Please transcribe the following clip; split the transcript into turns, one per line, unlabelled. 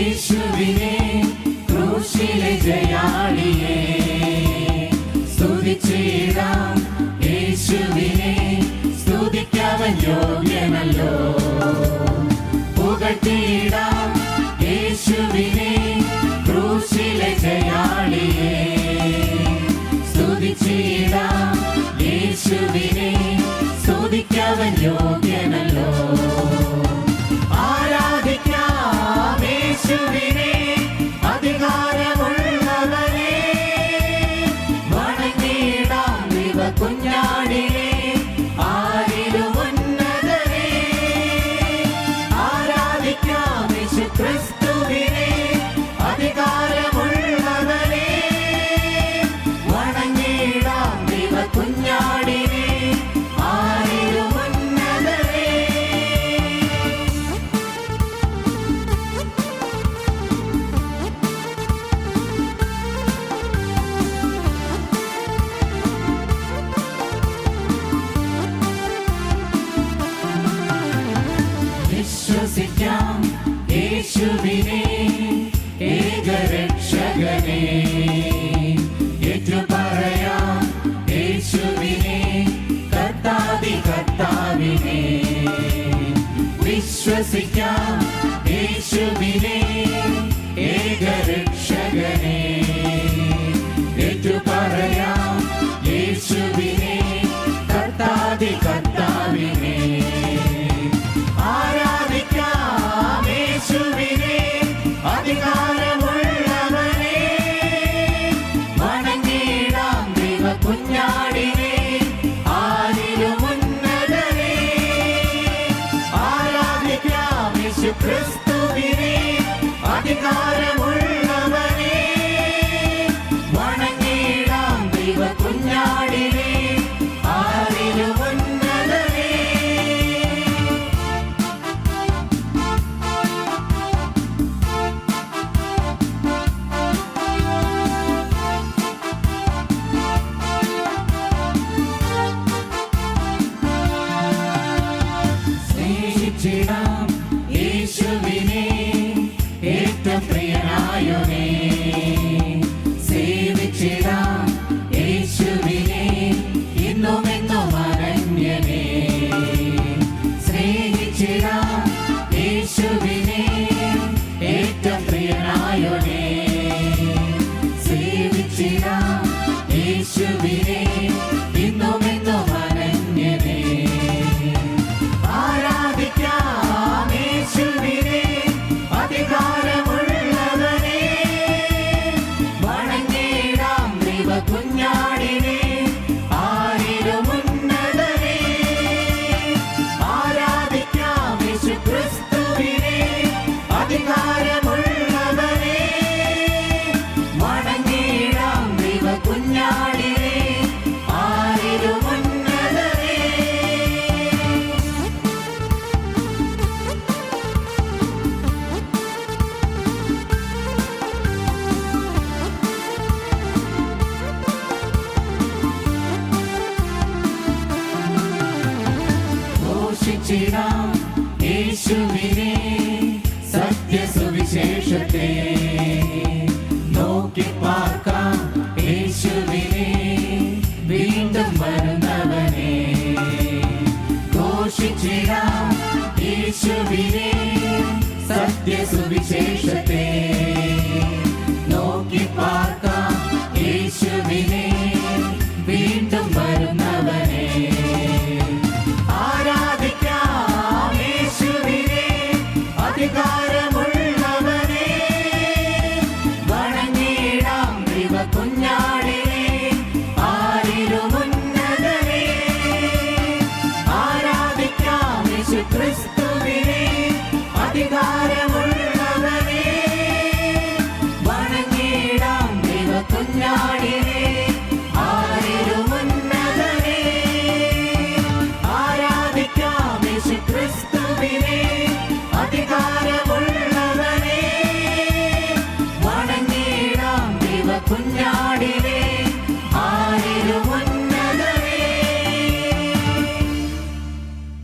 യേശുവിനെ ക്രൂശിലെ ജയാളിയെ സ്തുതിച്ചേരാം യേശുവിനെ സ്തുതിക്കാവൻ യോഗ്യനല്ലോ. പുകഴ്ത്തിയ Johnny. യേശുവിനെ ഏകരക്ഷകനെ. ഏറ്റു പറയാം യേശുവിനെ കർത്താതി കർത്താവിനെ. വിശ്വസിക്കാം യേശുവിനെ. ஜெயிச்சிடாம் இயேசுவின் മാറ്റിടാം യേശുവിനെ സത്യസുവിശേഷത്തെ നോക്കി പാർക്കാം യേശുവിനെ വീണ്ടും വരുന്നവനെ ഘോഷിച്ചിടാം. യേശുവിനെ സത്യസുവിശേഷത്തെ പ്രതികാരം